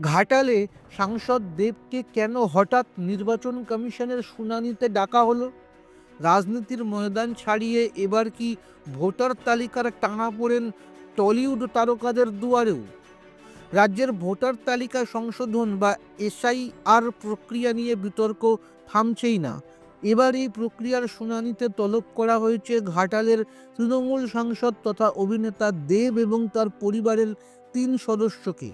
ঘাটালে সাংসদ দেবকে কেন হঠাৎ নির্বাচন কমিশনের শুনানিতে ডাকা হলো? রাজনীতির ময়দান ছাড়িয়ে এবার কি ভোটার তালিকার টানা পড়েন টলিউড তারকাদের দুয়ারেও? রাজ্যের ভোটার তালিকা সংশোধন বা এসআইআর প্রক্রিয়া নিয়ে বিতর্ক থামছেই না। এবার এই প্রক্রিয়ার শুনানিতে তলব করা হয়েছে ঘাটালের তৃণমূল সাংসদ তথা অভিনেতা দেব এবং তার পরিবারের তিন সদস্যকে।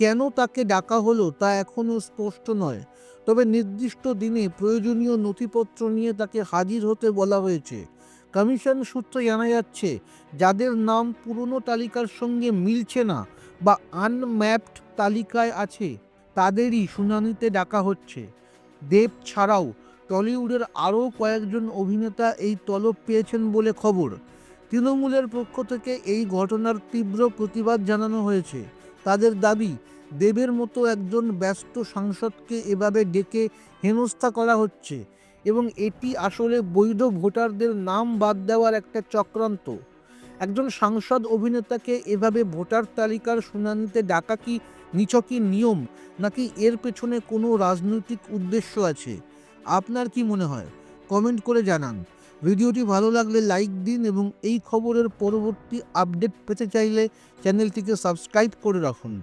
কেন তাকে ডাকা হলো তা এখনও স্পষ্ট নয়। তবে নির্দিষ্ট দিনে প্রয়োজনীয় নথিপত্র নিয়ে তাকে হাজির হতে বলা হয়েছে। কমিশন সূত্রে জানা যাচ্ছে, যাদের নাম পুরনো তালিকার সঙ্গে মিলছে না বা আনম্যাপড তালিকায় আছে, তাদেরই শুনানিতে ডাকা হচ্ছে। দেব ছাড়াও টলিউডের আরও কয়েকজন অভিনেতা এই তলব পেয়েছেন বলে খবর। তৃণমূলের পক্ষ থেকে এই ঘটনার তীব্র প্রতিবাদ জানানো হয়েছে। তাদের দাবি দেবের মতো একজন ব্যস্ত সাংসদকে এভাবে ডেকে হেনস্থা করা হচ্ছে এবং এটি আসলে বৈধ ভোটারদের নাম বাদ দেওয়ার একটা চক্রান্ত। একজন সাংসদ অভিনেতাকে এভাবে ভোটার তালিকার শুনানিতে ডাকা কি নিছকই নিয়ম, নাকি এর পেছনে কোনো রাজনৈতিক উদ্দেশ্য আছে? আপনার কি মনে হয়? কমেন্ট করে জানান। ভিডিওটি ভালো লাগলে লাইক দিন এবং এই খবরের পরবর্তী আপডেট পেতে চাইলে চ্যানেলটিকে সাবস্ক্রাইব করে রাখুন।